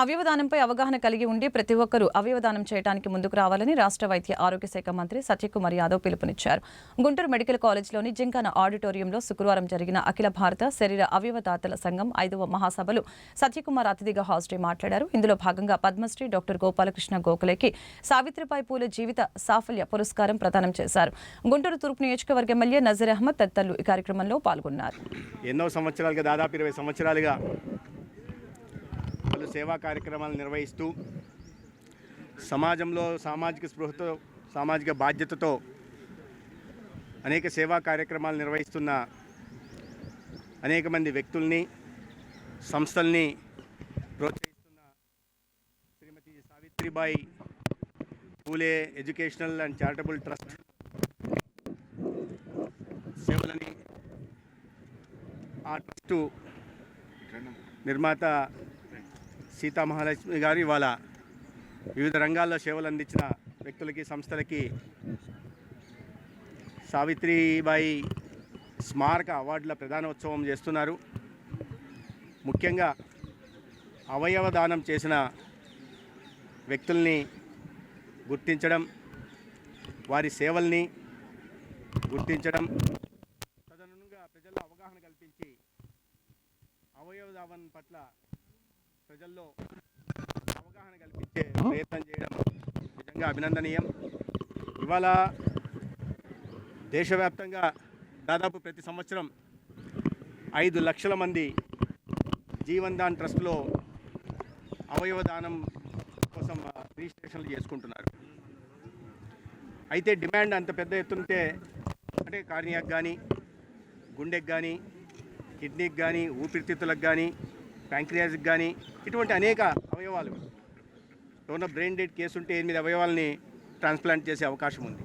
అవయవదానంపై అవగాహన కలిగి ఉండి ప్రతి ఒక్కరూ అవయవదానం చేయడానికి ముందుకు రావాలని రాష్ట్ర వైద్య ఆరోగ్య శాఖ మంత్రి సత్యకుమార్ యాదవ్ పిలుపునిచ్చారు. గుంటూరు మెడికల్ కాలేజ్లోని జింకాన ఆడిటోరియంలో శుక్రవారం జరిగిన అఖిల భారత శరీర అవయవదాతల సంఘం ఐదవ మహాసభలు సత్యకుమార్ అతిథిగా హాజరై మాట్లాడారు. ఇందులో భాగంగా పద్మశ్రీ డాక్టర్ గోపాలకృష్ణ గోఖలేకి సావిత్రిబాయి పూల జీవిత సాఫల్య పురస్కారం ప్రదానం చేశారు. గుంటూరు తూర్పు నియోజకవర్గ ఎమ్మెల్యే నజీర్ అహ్మద్ తదితరులు ఈ కార్యక్రమంలో పాల్గొన్నారు. ఎన్నో సంవత్సరాలుగా దాదాపు ఇరవై సంవత్సరాలుగా పలు సేవా కార్యక్రమాలు నిర్వహిస్తూ సమాజంలో సామాజిక స్పృహతో సామాజిక బాధ్యతతో అనేక సేవా కార్యక్రమాలు నిర్వహిస్తున్న అనేక మంది వ్యక్తుల్ని సంస్థల్ని ప్రోత్సహిస్తున్న Shrimati Savitribai Phule educational and charitable trust సేవలని ఆ ట్రస్టు నిర్మాత సీతామహాలక్ష్మి గారు ఇవాళ వివిధ రంగాల్లో సేవలు అందించిన వ్యక్తులకి సంస్థలకి సావిత్రిబాయి స్మారక అవార్డుల ప్రధానోత్సవం చేస్తున్నారు. ముఖ్యంగా అవయవ దానం చేసిన వ్యక్తుల్ని గుర్తించడం వారి సేవల్ని గుర్తించడం తదనుగా ప్రజల్లో అవగాహన కల్పించి అవయవ దానం పట్ల ప్రజల్లో అవగాహన కల్పించే ప్రయత్నం చేయడం నిజంగా అభినందనీయం. ఇవాళ దేశవ్యాప్తంగా దాదాపు ప్రతి సంవత్సరం ఐదు లక్షల మంది జీవన్ దాన్ ట్రస్ట్లో అవయవ దానం కోసం రిజిస్ట్రేషన్లు చేసుకుంటున్నారు. అయితే డిమాండ్ అంత పెద్ద ఎత్తుంటే అంటే కార్నియాక్ కానీ గుండెకి కానీ కిడ్నీకి కానీ ఊపిరితిత్తులకు కానీ ప్యాంక్రియాస్కి కానీ ఇటువంటి అనేక అవయవాలు. ఎవరన్నా బ్రెయిన్ డెడ్ కేసు ఉంటే ఎనిమిది అవయవాల్ని ట్రాన్స్ప్లాంట్ చేసే అవకాశం ఉంది.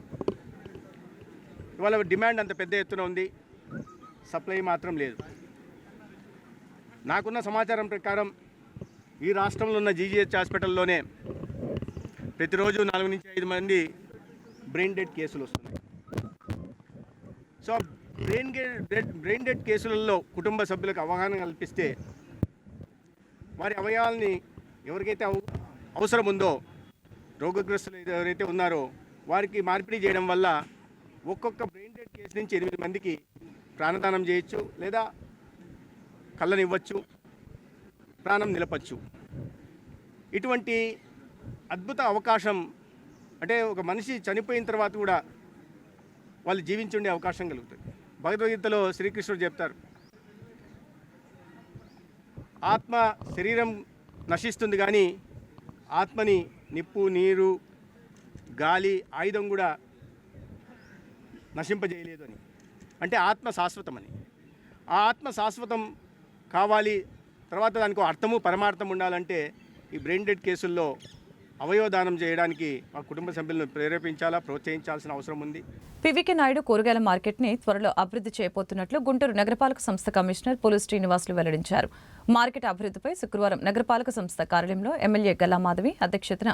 ఇవాళ డిమాండ్ అంత పెద్ద ఎత్తున ఉంది. సప్లై మాత్రం లేదు. నాకున్న సమాచారం ప్రకారం ఈ రాష్ట్రంలో ఉన్న జీజీహెచ్ హాస్పిటల్లోనే ప్రతిరోజు నాలుగు నుంచి ఐదు మంది బ్రెయిన్ డెడ్ కేసులు వస్తున్నాయి. So brain dead brain dead కేసులలో కుటుంబ సభ్యులకు అవగాహన కల్పిస్తే వారి అవయవాల్ని ఎవరికైతే అవ- అవసరం ఉందో రోగగ్రస్తులు ఎవరైతే ఉన్నారో వారికి మార్పిడి చేయడం వల్ల ఒక్కొక్క బ్రెయిన్ డెడ్ కేసు నుంచి ఎనిమిది మందికి ప్రాణదానం చేయొచ్చు లేదా కళ్ళనివ్వచ్చు ప్రాణం నిలపచ్చు. ఇటువంటి అద్భుత అవకాశం అంటే ఒక మనిషి చనిపోయిన తర్వాత కూడా వాళ్ళు జీవించుండే అవకాశం కలుగుతుంది. భగవద్గీతలో శ్రీకృష్ణుడు చెప్తారు ఆత్మ శరీరం నశిస్తుంది కానీ ఆత్మని నిప్పు నీరు గాలి ఆయుధం కూడా నశింపజేయలేదు అని. అంటే ఆత్మ శాశ్వతం అని. ఆ ఆత్మ శాశ్వతం కావాలి తర్వాత దానికి అర్థము పరమార్థం ఉండాలంటే ఈ బ్రెయిన్ డెడ్ కేసుల్లో అవయవదానం చేయడానికి మా కుటుంబ సభ్యులను ప్రేరేపించాలా ప్రోత్సహించాల్సిన అవసరం ఉంది. పివికే నాయుడు కూరగాయల మార్కెట్ని త్వరలో అభివృద్ధి చేయబోతున్నట్లు గుంటూరు నగరపాలక సంస్థ కమిషనర్ పులు శ్రీనివాసులు వెల్లడించారు. మార్కెట్ అభివృద్ధిపై శుక్రవారం నగరపాలక సంస్థ కార్యాలయంలో ఎమ్మెల్యే గల్లా మాధవి అధ్యక్షతన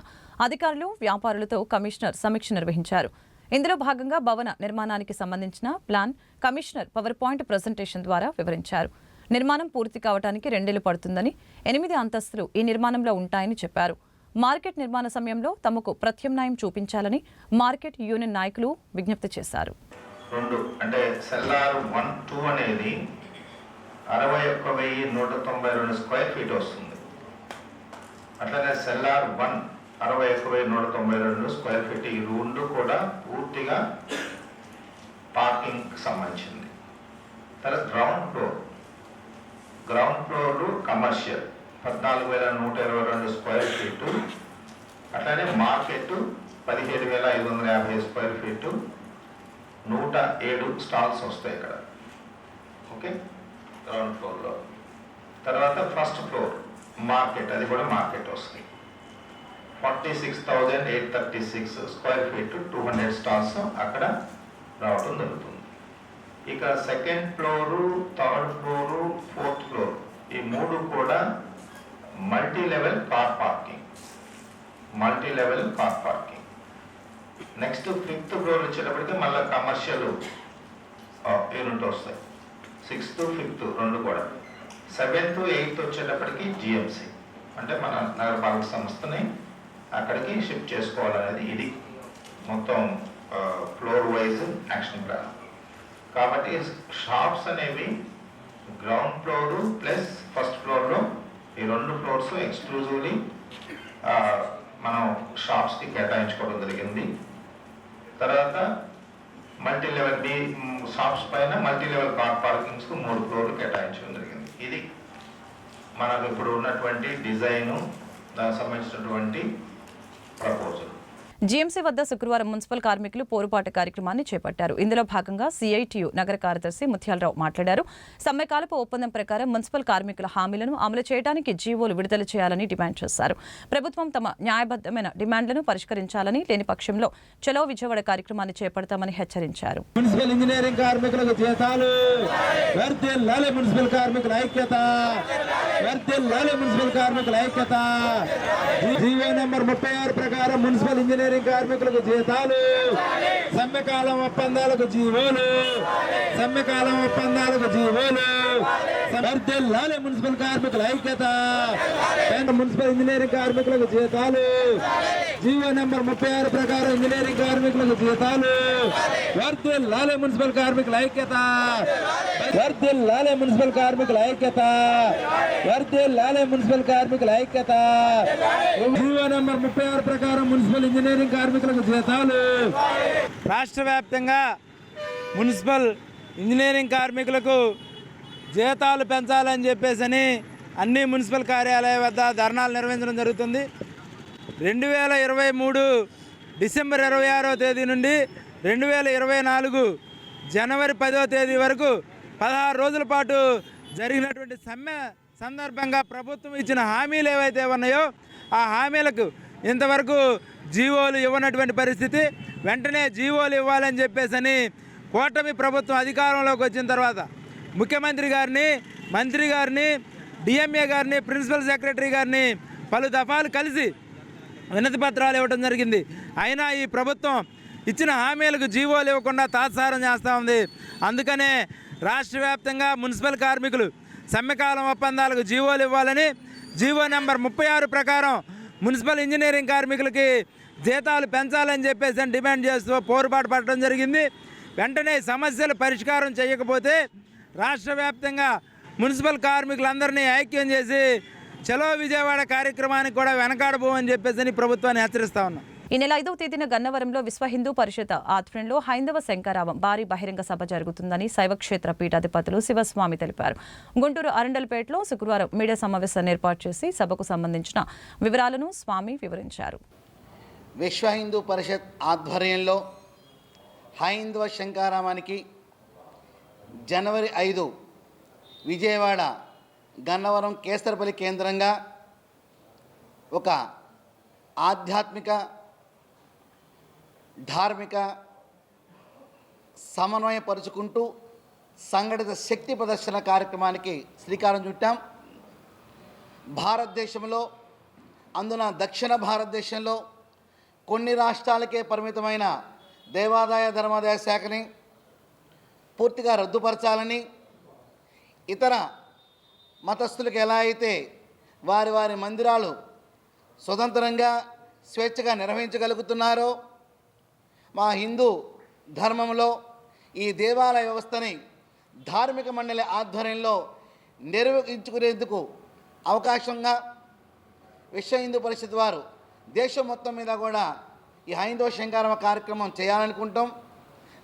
అధికారులు వ్యాపారులతో కమిషనర్ సమీక్ష నిర్వహించారు. ఇందులో భాగంగా భవన నిర్మాణానికి సంబంధించిన plan commissioner power point presentation ద్వారా వివరించారు. నిర్మాణం పూర్తి కావడానికి రెండేళ్ళు పడుతుందని ఎనిమిది అంతస్తులు ఈ నిర్మాణంలో ఉంటాయని చెప్పారు. మార్కెట్ నిర్మాణ సమయంలో తమకు ప్రత్యామ్నాయం చూపించాలని మార్కెట్ యూనియన్ నాయకులు విజ్ఞప్తి చేశారు. రెండు అంటే సెల్లార్ వన్ టూ అనేది అరవై ఒక్క వెయ్యి నూట తొంభై రెండు స్క్వేర్ ఫీట్ వస్తుంది. అట్లనే సెల్లార్ వన్ అరవై ఒక్క వెయ్యి నూట తొంభై రెండు స్క్వేర్ ఫీట్ ఈ రెండు కూడా పూర్తిగా పార్కింగ్ సంబంధించింది. తర్వాత ground floor ground floor commercial పద్నాలుగు వేల నూట ఇరవై అట్లానే మార్కెట్ పదిహేడు వేల ఐదు వందల యాభై స్క్వేర్ ఫీటు నూట ఏడు స్టాల్స్ వస్తాయి ఇక్కడ. ఓకే? గ్రౌండ్ ఫ్లోర్లో. తర్వాత ఫస్ట్ ఫ్లోర్ మార్కెట్ అది కూడా మార్కెట్ వస్తుంది. Forty six thousand eight thirty six square feet two hundred stalls అక్కడ రావటం జరుగుతుంది. ఇక second floor third floor fourth floor ఈ మూడు కూడా multi level car parking. Multi level car parking next fifth floor వచ్చేటప్పటికి మళ్ళీ కమర్షియల్ యూనిట్ వస్తాయి. సిక్స్త్ ఫిఫ్త్ రెండు కూడా. సెవెంత్ ఎయిత్ వచ్చేటప్పటికి జిఎంసి అంటే మన నగరపాలక సంస్థని అక్కడికి షిఫ్ట్ చేసుకోవాలనేది ఇది. మొత్తం ఫ్లోర్ వైజ్ యాక్షన్ ప్లాన్ కాబట్టి షాప్స్ అనేవి గ్రౌండ్ ఫ్లోరు ప్లస్ ఫస్ట్ ఫ్లోర్లో ఈ రెండు ఫ్లోర్స్ ఎక్స్క్లూజివ్లీ కేటాయించుకోవడం జరిగింది. తర్వాత మల్టీ లెవెల్ బి షాప్స్ పైన మల్టీ లెవెల్ కార్ పార్కింగ్స్కు మూడు ఫ్లోర్లు కేటాయించడం జరిగింది. ఇది మనకు ఇప్పుడు ఉన్నటువంటి డిజైను దానికి సంబంధించినటువంటి ప్రపోజల్. జీఎంసీ వద్ద శుక్రవారం మున్సిపల్ కార్మికులు పోరుపాటు కార్యక్రమాన్ని చేపట్టారు. ఇందులో భాగంగా సిఐటియు నగర కార్యదర్శి ముత్యాలరావు మాట్లాడారు. సమ్మెకాలపు ఒప్పందం ప్రకారం మున్సిపల్ కార్మికుల హామీలను అమలు చేయడానికి జీవోలు విడుదల చేయాలని డిమాండ్ చేశారు. ప్రభుత్వం తమ న్యాయబద్దమైన డిమాండ్లను పరిష్కరించాలని లేని పక్షంలో చలో విజయవాడ కార్యక్రమాన్ని చేపడతామని హెచ్చరించారు. మున్సిపల్ ఇంజనీరింగ్ కార్మికులకు జీతాలు మున్సిపల్ కార్మికుల ఐక్యత మున్సిపల్ కార్మికుల ఐక్యత. జీవో ముప్పై ఆరు ప్రకారం మున్సిపల్ ఇంజనీరింగ్ కార్మికులకు జీతాలు సమ్మెకాలం ఒప్పందాలకు జీవోలు సమ్మెకాలం ఒప్పందాలకు జీవోలు. వర్తిల్లాలి మున్సిపల్ కార్మికుల ఐక్యత మున్సిపల్ ఇంజనీరింగ్ కార్మికులకు జీతాలు జీవో నెంబర్ ముప్పై ఆరు ప్రకారం ఇంజనీరింగ్ కార్మికులకు జీతాలు. వర్దిల్లాలి మున్సిపల్ కార్మికుల ఐక్యత వర్దిల్ లాలే మున్సిపల్ కార్మికుల ఐక్యత. వర్దిల్ లాలే మున్సిపల్ కార్మికుల ఐక్యత. జీవో నెంబర్ ముప్పై ఆరు ప్రకారం మున్సిపల్ ఇంజనీరింగ్ కార్మికులకు జీతాలు. రాష్ట్ర వ్యాప్తంగా మున్సిపల్ ఇంజనీరింగ్ కార్మికులకు జీతాలు పెంచాలని చెప్పేసి అన్ని మున్సిపల్ కార్యాలయ వద్ద ధర్నాలు నిర్వహించడం జరుగుతుంది. రెండు వేల ఇరవై మూడు డిసెంబర్ ఇరవై ఆరో తేదీ నుండి రెండు వేల ఇరవై నాలుగు జనవరి పదో తేదీ వరకు పదహారు రోజుల పాటు జరిగినటువంటి సమ్మె సందర్భంగా ప్రభుత్వం ఇచ్చిన హామీలు ఏవైతే ఉన్నాయో ఆ హామీలకు ఇంతవరకు జీవోలు ఇవ్వనటువంటి పరిస్థితి. వెంటనే జీవోలు ఇవ్వాలని చెప్పేసని కూటమి ప్రభుత్వం అధికారంలోకి వచ్చిన తర్వాత ముఖ్యమంత్రి గారిని మంత్రి గారిని డిఎంఏ గారిని ప్రిన్సిపల్ సెక్రటరీ గారిని పలు దఫాలు కలిసి వినతి పత్రాలు ఇవ్వడం జరిగింది. అయినా ఈ ప్రభుత్వం ఇచ్చిన హామీలకు జీవోలు ఇవ్వకుండా తాత్సారం చేస్తూ ఉంది. అందుకనే రాష్ట్ర వ్యాప్తంగా మున్సిపల్ కార్మికులు సమ్మెకాలం ఒప్పందాలకు జీవోలు ఇవ్వాలని జీవో నెంబర్ ముప్పై ఆరు ప్రకారం మున్సిపల్ ఇంజనీరింగ్ కార్మికులకి జీతాలు పెంచాలని చెప్పేసి అని డిమాండ్ చేస్తూ పోరుబాటు పడటం జరిగింది. వెంటనే సమస్యలు పరిష్కారం చేయకపోతే రాష్ట్ర వ్యాప్తంగా మున్సిపల్ కార్మికులందరినీ ఐక్యం చేసి చలో విజయవాడ కార్యక్రమానికి కూడా వెనకాడబోమని చెప్పేసి అని ప్రభుత్వాన్ని హెచ్చరిస్తా ఉన్నాం. ఈ నెల ఐదవ తేదీన గన్నవరంలో విశ్వ హిందూ పరిషత్ ఆధ్వర్యంలో హైందవ శంకరావం భారీ బహిరంగ సభ జరుగుతుందని శైవక్షేత్ర పీఠాధిపతులు శివస్వామి తెలిపారు. గుంటూరు అరండల్పేటలో శుక్రవారం మీడియా సమావేశాన్ని ఏర్పాటు చేసి సభకు సంబంధించిన వివరాలను స్వామి వివరించారు. విశ్వ హిందూ పరిషత్ ఆధ్వర్యంలో హైందవ శంకారామానికి జనవరి ఐదు విజయవాడ గన్నవరం కేసరపల్లి కేంద్రంగా ఒక ఆధ్యాత్మిక ధార్మిక సమన్వయపరుచుకుంటూ సంఘటిత శక్తి ప్రదర్శన కార్యక్రమానికి శ్రీకారం చుట్టాం. భారతదేశంలో అందున దక్షిణ భారతదేశంలో కొన్ని రాష్ట్రాలకే పరిమితమైన దేవాదాయ ధర్మాదాయ శాఖని పూర్తిగా రద్దుపరచాలని ఇతర మతస్థులకు ఎలా అయితే వారి వారి మందిరాలు స్వతంత్రంగా స్వేచ్ఛగా నిర్వహించగలుగుతున్నారో మా హిందూ ధర్మంలో ఈ దేవాలయ వ్యవస్థని ధార్మిక మండలి ఆధ్వర్యంలో నిర్వహించుకునేందుకు అవకాశంగా విశ్వ హిందూ పరిషత్ వారు దేశం మొత్తం మీద కూడా ఈ హైందవ శంకారమ కార్యక్రమం చేయాలనుకుంటాం.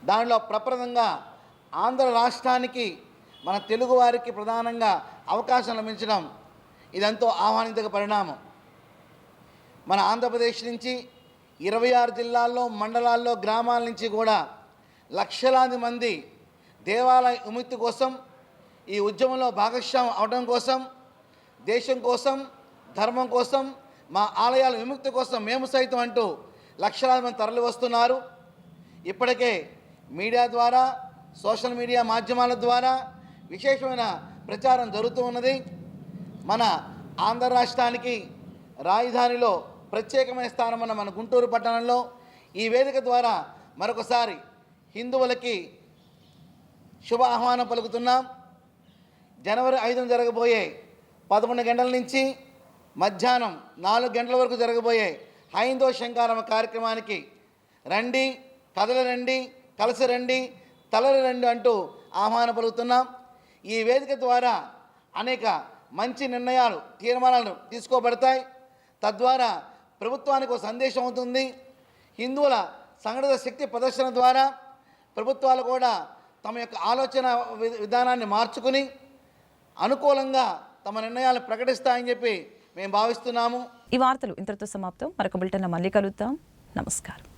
దానిలో ప్రప్రదంగా ఆంధ్ర రాష్ట్రానికి మన తెలుగు వారికి ప్రధానంగా అవకాశం లభించడం ఇదంతో ఆహ్వానించక పరిణామం. మన ఆంధ్రప్రదేశ్ నుంచి ఇరవై ఆరు జిల్లాల్లో మండలాల్లో గ్రామాల నుంచి కూడా లక్షలాది మంది దేవాలయ విముక్తి కోసం ఈ ఉద్యమంలో భాగస్వామ్యం అవడం కోసం దేశం కోసం ధర్మం కోసం మా ఆలయాల విముక్తి కోసం మేము సైతం అంటూ లక్షలాది మంది తరలి వస్తున్నారు. ఇప్పటికే మీడియా ద్వారా సోషల్ మీడియా మాధ్యమాల ద్వారా విశేషమైన ప్రచారం జరుగుతూ ఉన్నది. మన ఆంధ్ర రాష్ట్రానికి రాజధానిలో ప్రత్యేకమైన స్థానం ఉన్న మన గుంటూరు పట్టణంలో ఈ వేదిక ద్వారా మరొకసారి హిందువులకి శుభ ఆహ్వానం పలుకుతున్నాం. జనవరి ఐదున జరగబోయే పదకొండు గంటల నుంచి మధ్యాహ్నం నాలుగు గంటల వరకు జరగబోయే హైందవ శంకారమ కార్యక్రమానికి రండి కథలు రండి కలిసి రండి తలలు రండి అంటూ ఆహ్వానం పలుకుతున్నాం. ఈ వేదిక ద్వారా అనేక మంచి నిర్ణయాలు తీర్మానాలు తీసుకోబడతాయి. తద్వారా ప్రభుత్వానికి ఒక సందేశం అవుతుంది. హిందువుల సంఘటిత శక్తి ప్రదర్శన ద్వారా ప్రభుత్వాలు కూడా తమ యొక్క ఆలోచన వి- విధానాన్ని మార్చుకుని అనుకూలంగా తమ నిర్ణయాలు ప్రకటిస్తాయని చెప్పి మేము భావిస్తున్నాము. ఈ వార్తలు ఇంతటితో సమాప్తం. మరొక బులెటిన్లో మళ్ళీ కలుద్దాం. నమస్కారం.